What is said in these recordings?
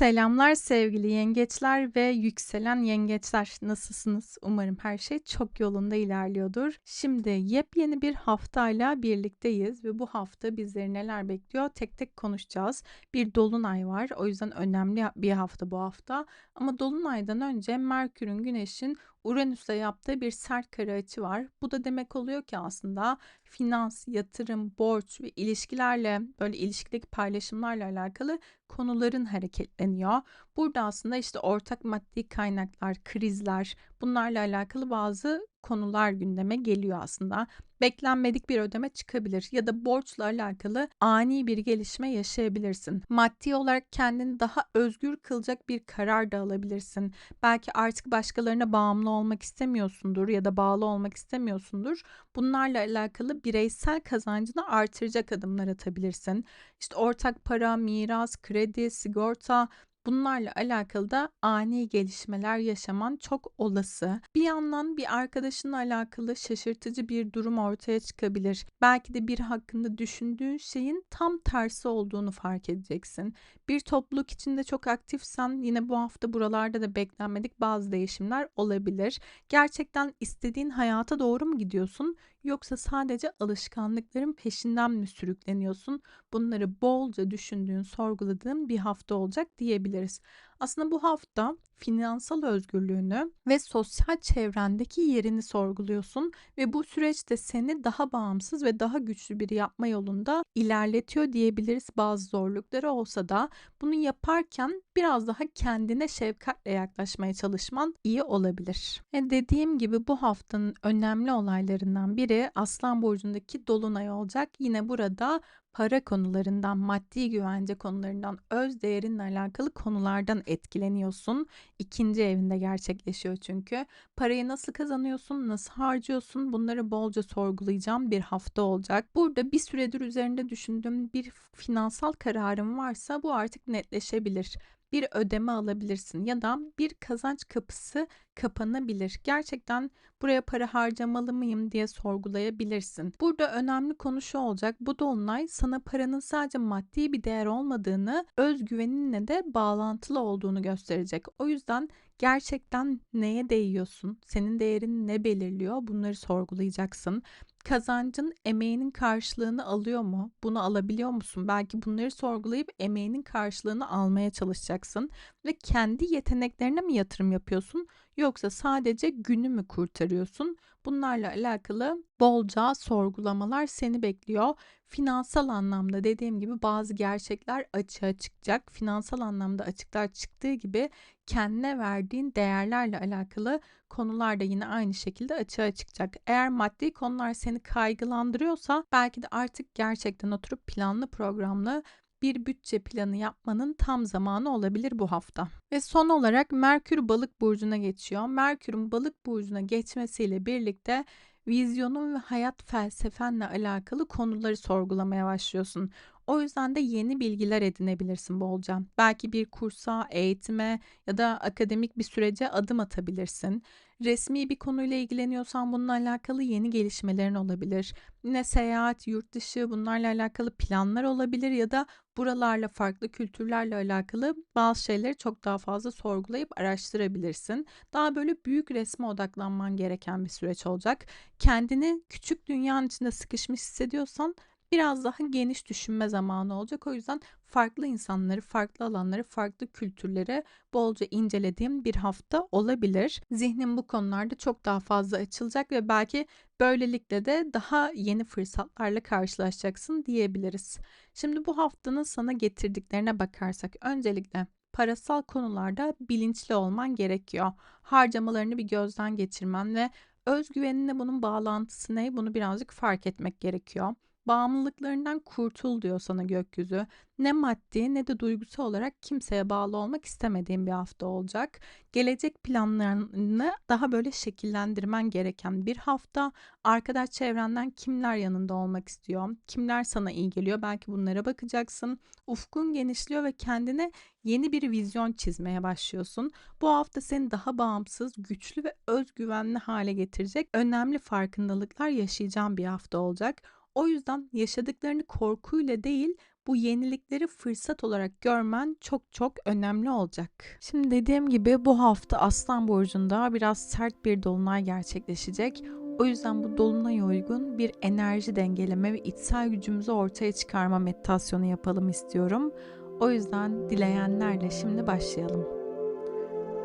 Selamlar sevgili yengeçler ve yükselen yengeçler. Nasılsınız? Umarım her şey çok yolunda ilerliyordur. Şimdi yepyeni bir haftayla birlikteyiz ve bu hafta bizleri neler bekliyor tek tek konuşacağız. Bir dolunay var. O yüzden önemli bir hafta bu hafta. Ama dolunaydan önce Merkür'ün Güneş'in Uranüs'le yaptığı bir sert kare açı var. Bu da demek oluyor ki aslında finans, yatırım, borç ve ilişkilerle böyle ilişkideki paylaşımlarla alakalı konuların hareketleniyor. Burada aslında işte ortak maddi kaynaklar, krizler bunlarla alakalı bazı konular gündeme geliyor aslında. Beklenmedik bir ödeme çıkabilir ya da borçla alakalı ani bir gelişme yaşayabilirsin. Maddi olarak kendini daha özgür kılacak bir karar da alabilirsin. Belki artık başkalarına bağımlı olmak istemiyorsundur ya da bağlı olmak istemiyorsundur. Bunlarla alakalı bireysel kazancını artıracak adımlar atabilirsin. İşte ortak para, miras, kredi, sigorta Bunlarla alakalı da ani gelişmeler yaşaman çok olası. Bir yandan bir arkadaşınla alakalı şaşırtıcı bir durum ortaya çıkabilir. Belki de bir hakkında düşündüğün şeyin tam tersi olduğunu fark edeceksin. Bir topluluk içinde çok aktifsen yine bu hafta buralarda da beklenmedik bazı değişimler olabilir. Gerçekten istediğin hayata doğru mu gidiyorsun yoksa sadece alışkanlıkların peşinden mi sürükleniyorsun? Bunları bolca düşündüğün, sorguladığın bir hafta olacak diyebiliriz. Aslında bu hafta finansal özgürlüğünü ve sosyal çevrendeki yerini sorguluyorsun ve bu süreçte seni daha bağımsız ve daha güçlü biri yapma yolunda ilerletiyor diyebiliriz bazı zorlukları olsa da bunu yaparken biraz daha kendine şefkatle yaklaşmaya çalışman iyi olabilir. E dediğim gibi bu haftanın önemli olaylarından biri Aslan burcundaki dolunay olacak. Yine burada para konularından, maddi güvence konularından, öz değerinle alakalı konulardan etkileniyorsun. İkinci evinde gerçekleşiyor çünkü. Parayı nasıl kazanıyorsun, nasıl harcıyorsun bunları bolca sorgulayacağım bir hafta olacak. Burada bir süredir üzerinde düşündüğüm bir finansal kararım varsa bu artık netleşebilir bir ödeme alabilirsin ya da bir kazanç kapısı kapanabilir. Gerçekten buraya para harcamalı mıyım diye sorgulayabilirsin. Burada önemli konu şu olacak. Bu dolunay sana paranın sadece maddi bir değer olmadığını, özgüveninle de bağlantılı olduğunu gösterecek. O yüzden gerçekten neye değiyorsun? Senin değerin ne belirliyor? Bunları sorgulayacaksın kazancın emeğinin karşılığını alıyor mu? Bunu alabiliyor musun? Belki bunları sorgulayıp emeğinin karşılığını almaya çalışacaksın ve kendi yeteneklerine mi yatırım yapıyorsun yoksa sadece günü mü kurtarıyorsun? Bunlarla alakalı bolca sorgulamalar seni bekliyor. Finansal anlamda dediğim gibi bazı gerçekler açığa çıkacak. Finansal anlamda açıklar çıktığı gibi kendine verdiğin değerlerle alakalı konular da yine aynı şekilde açığa çıkacak. Eğer maddi konular seni kaygılandırıyorsa belki de artık gerçekten oturup planlı programlı bir bütçe planı yapmanın tam zamanı olabilir bu hafta. Ve son olarak Merkür Balık burcuna geçiyor. Merkür'ün Balık burcuna geçmesiyle birlikte vizyonun ve hayat felsefenle alakalı konuları sorgulamaya başlıyorsun. O yüzden de yeni bilgiler edinebilirsin bolca. Belki bir kursa, eğitime ya da akademik bir sürece adım atabilirsin. Resmi bir konuyla ilgileniyorsan bununla alakalı yeni gelişmelerin olabilir. Yine seyahat, yurt dışı bunlarla alakalı planlar olabilir ya da buralarla farklı kültürlerle alakalı bazı şeyleri çok daha fazla sorgulayıp araştırabilirsin. Daha böyle büyük resme odaklanman gereken bir süreç olacak. Kendini küçük dünyanın içinde sıkışmış hissediyorsan biraz daha geniş düşünme zamanı olacak. O yüzden farklı insanları, farklı alanları, farklı kültürleri bolca incelediğim bir hafta olabilir. Zihnim bu konularda çok daha fazla açılacak ve belki böylelikle de daha yeni fırsatlarla karşılaşacaksın diyebiliriz. Şimdi bu haftanın sana getirdiklerine bakarsak öncelikle parasal konularda bilinçli olman gerekiyor. Harcamalarını bir gözden geçirmen ve özgüveninle bunun bağlantısı ne bunu birazcık fark etmek gerekiyor. Bağımlılıklarından kurtul diyor sana gökyüzü. Ne maddi ne de duygusal olarak kimseye bağlı olmak istemediğim bir hafta olacak. Gelecek planlarını daha böyle şekillendirmen gereken bir hafta. Arkadaş çevrenden kimler yanında olmak istiyor? Kimler sana iyi geliyor? Belki bunlara bakacaksın. Ufkun genişliyor ve kendine yeni bir vizyon çizmeye başlıyorsun. Bu hafta seni daha bağımsız, güçlü ve özgüvenli hale getirecek önemli farkındalıklar yaşayacağın bir hafta olacak. O yüzden yaşadıklarını korkuyla değil bu yenilikleri fırsat olarak görmen çok çok önemli olacak. Şimdi dediğim gibi bu hafta Aslan Burcu'nda biraz sert bir dolunay gerçekleşecek. O yüzden bu dolunaya uygun bir enerji dengeleme ve içsel gücümüzü ortaya çıkarma meditasyonu yapalım istiyorum. O yüzden dileyenlerle şimdi başlayalım.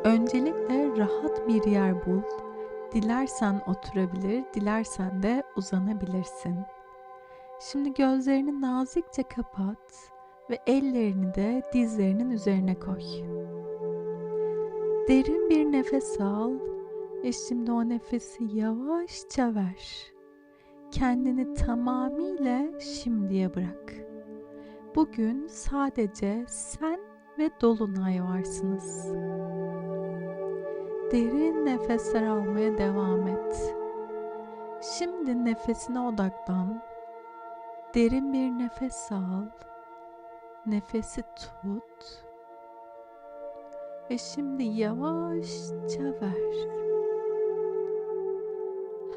Öncelikle rahat bir yer bul. Dilersen oturabilir, dilersen de uzanabilirsin. Şimdi gözlerini nazikçe kapat ve ellerini de dizlerinin üzerine koy. Derin bir nefes al ve şimdi o nefesi yavaşça ver. Kendini tamamıyla şimdiye bırak. Bugün sadece sen ve dolunay varsınız. Derin nefesler almaya devam et. Şimdi nefesine odaklan. Derin bir nefes al. Nefesi tut. Ve şimdi yavaşça ver.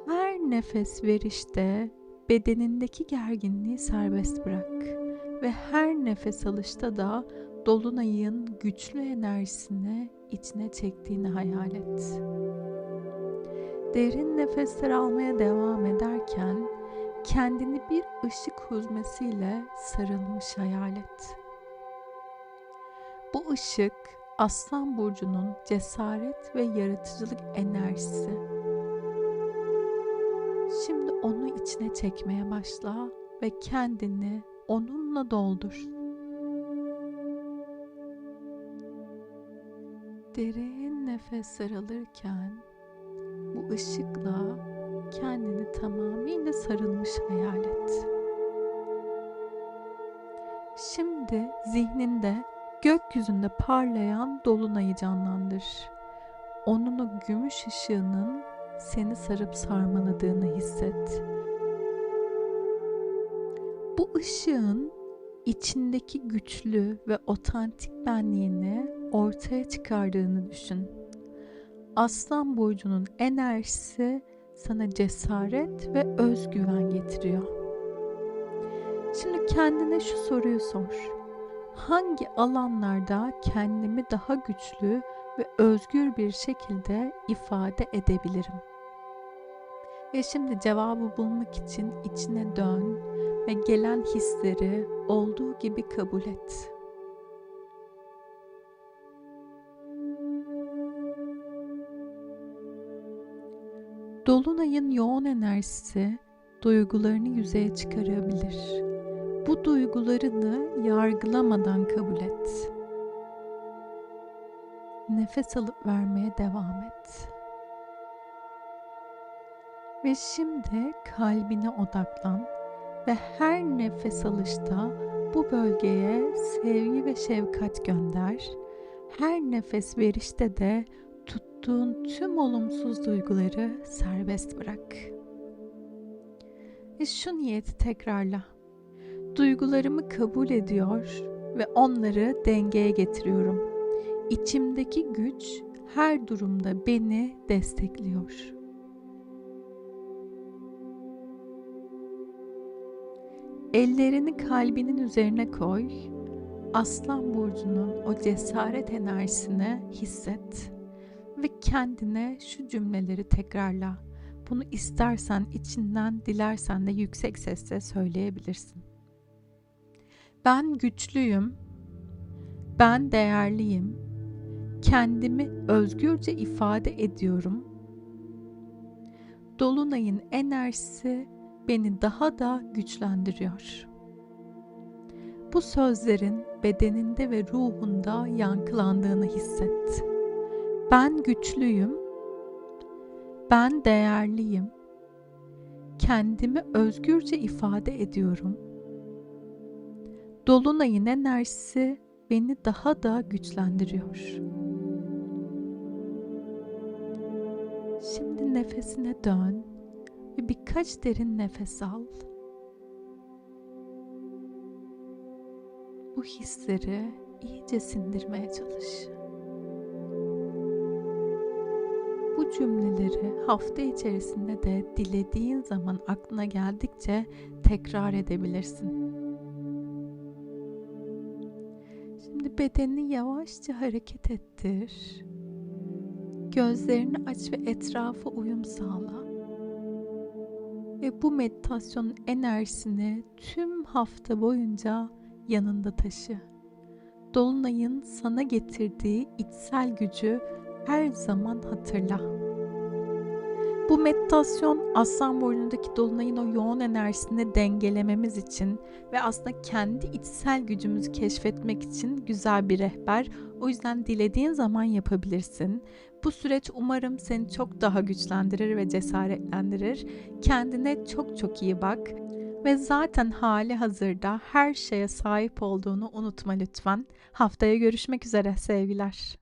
Her nefes verişte bedenindeki gerginliği serbest bırak ve her nefes alışta da dolunayın güçlü enerjisini içine çektiğini hayal et. Derin nefesler almaya devam ederken kendini bir ışık huzmesiyle sarılmış hayal et. Bu ışık Aslan burcunun cesaret ve yaratıcılık enerjisi. Şimdi onu içine çekmeye başla ve kendini onunla doldur. Derin nefesler alırken bu ışıkla kendini tamamıyla sarılmış hayal et. Şimdi zihninde gökyüzünde parlayan dolunayı canlandır. Onun o gümüş ışığının seni sarıp sarmaladığını hisset. Bu ışığın içindeki güçlü ve otantik benliğini ortaya çıkardığını düşün. Aslan burcunun enerjisi sana cesaret ve özgüven getiriyor. Şimdi kendine şu soruyu sor. Hangi alanlarda kendimi daha güçlü ve özgür bir şekilde ifade edebilirim? Ve şimdi cevabı bulmak için içine dön ve gelen hisleri olduğu gibi kabul et. Dolunayın yoğun enerjisi duygularını yüzeye çıkarabilir. Bu duygularını yargılamadan kabul et. Nefes alıp vermeye devam et. Ve şimdi kalbine odaklan ve her nefes alışta bu bölgeye sevgi ve şefkat gönder. Her nefes verişte de tuttuğun tüm olumsuz duyguları serbest bırak. Ve şu niyeti tekrarla. Duygularımı kabul ediyor ve onları dengeye getiriyorum. İçimdeki güç her durumda beni destekliyor. Ellerini kalbinin üzerine koy. Aslan burcunun o cesaret enerjisini hisset ve kendine şu cümleleri tekrarla. Bunu istersen içinden, dilersen de yüksek sesle söyleyebilirsin. Ben güçlüyüm. Ben değerliyim. Kendimi özgürce ifade ediyorum. Dolunayın enerjisi beni daha da güçlendiriyor. Bu sözlerin bedeninde ve ruhunda yankılandığını hisset. Ben güçlüyüm. Ben değerliyim. Kendimi özgürce ifade ediyorum. Dolunayın enerjisi beni daha da güçlendiriyor. Şimdi nefesine dön ve birkaç derin nefes al. Bu hisleri iyice sindirmeye çalış. Cümleleri hafta içerisinde de dilediğin zaman aklına geldikçe tekrar edebilirsin. bedenini yavaşça hareket ettir. Gözlerini aç ve etrafa uyum sağla. Ve bu meditasyonun enerjisini tüm hafta boyunca yanında taşı. Dolunayın sana getirdiği içsel gücü her zaman hatırla. Bu meditasyon aslan boynundaki dolunayın o yoğun enerjisini dengelememiz için ve aslında kendi içsel gücümüzü keşfetmek için güzel bir rehber. O yüzden dilediğin zaman yapabilirsin. Bu süreç umarım seni çok daha güçlendirir ve cesaretlendirir. Kendine çok çok iyi bak ve zaten hali hazırda her şeye sahip olduğunu unutma lütfen. Haftaya görüşmek üzere sevgiler.